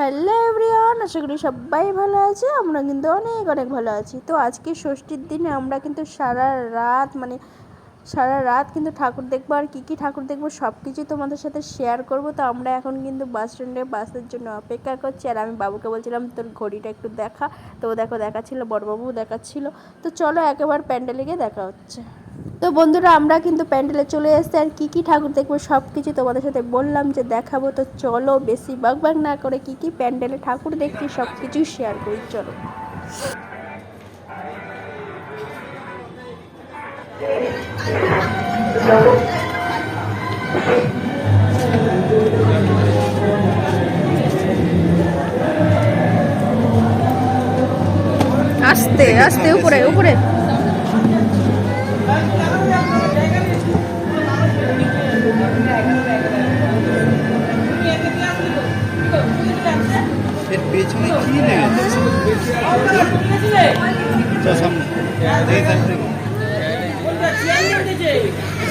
Hello everyone, আশা করি সবাই ভালো আছে আমরা কিন্তু অনেক অনেক ভালো আছি। তো আজকে ষষ্ঠীর দিনে আমরা কিন্তু সারা রাত মানে সারা রাত কিন্তু ঠাকুর দেখব আর কী কী ঠাকুর দেখব সব কিছুই তোমাদের সাথে শেয়ার করব। তো আমরা এখন কিন্তু বাস স্ট্যান্ডে বাসের জন্য অপেক্ষা করছি আর আমি বাবুকে বলছিলাম, তোর ঘড়িটা একটু দেখা। তো দেখো দেখাচ্ছিলো বড়বাবু দেখাচ্ছিল। তো চলো একেবারে প্যান্ডেলে গিয়ে দেখা হচ্ছে। তো বন্ধুরা, আমরা কিন্তু প্যান্ডেলে চলে এসেছি আর কী কী ঠাকুর দেখব সব কিছু তোমাদের সাথে বললাম যে দেখাবো। তো চলো বেশি বাগবাগ না করে কী কী প্যান্ডেলে ঠাকুর দেখছি সব কিছুই শেয়ার করি, চলো। আস্তে আস্তে, উপরে উপরে।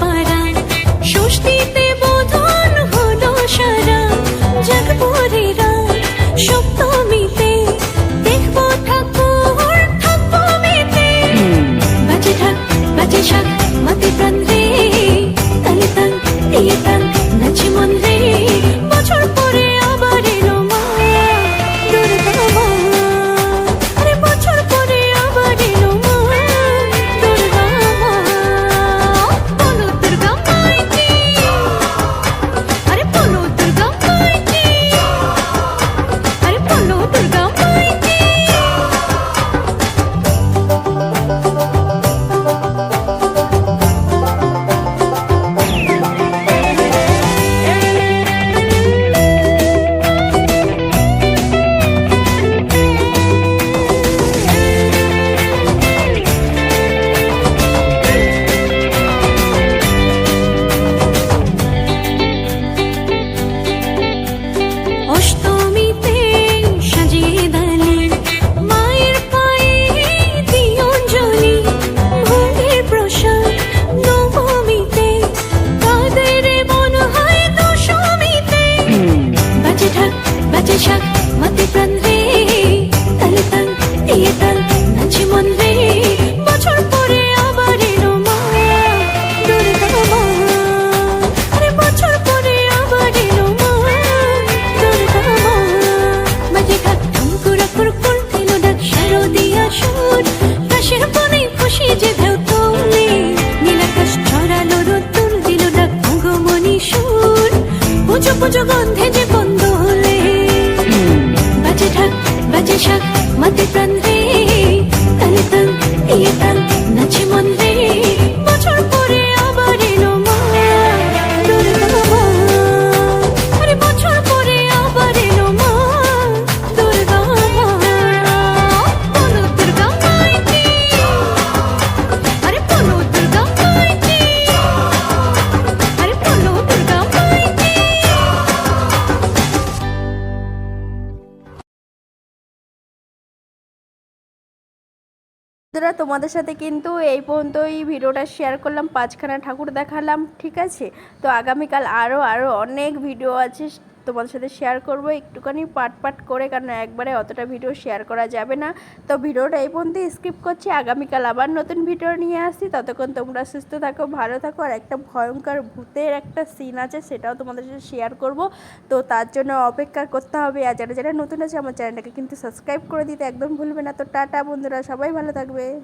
पारा গন্ধে যে বন্ধ হলে বাজে ঢাক, বাজে শাক, মাতে প্রাণ রে। তালে তাল ইয়ে তাল, নাচে বন্ধুরা, তোমাদের সাথে কিন্তু এই পর্যন্ত এই ভিডিওটা শেয়ার করলাম, পাঁচখানা ঠাকুর দেখালাম, ঠিক আছে? তো আগামীকাল আরও আরও অনেক ভিডিও আছে। তোমাদের সাথে শেয়ার করব। একটুখানি পাট পাট করে, কারণ একবারে অতটা ভিডিও শেয়ার করা যাবে না। তো ভিডিওটা এই পর্যন্ত স্কিপ করছি। আগামীকাল আবার নতুন ভিডিও নিয়ে আসছি। ততক্ষণ তোমরা সুস্থ থাকো, ভালো থাকো। আর একটা ভয়ঙ্কর ভূতের একটা সিন আছে, সেটাও তোমাদের সাথে শেয়ার করব। তো তার জন্য অপেক্ষা করতে হবে। আর যারা যারা নতুন আছে, আমার চ্যানেলটাকে কিন্তু সাবস্ক্রাইব করে দিতে একদম ভুলবে না। তো টাটা বন্ধুরা, সবাই ভালো থাকবে।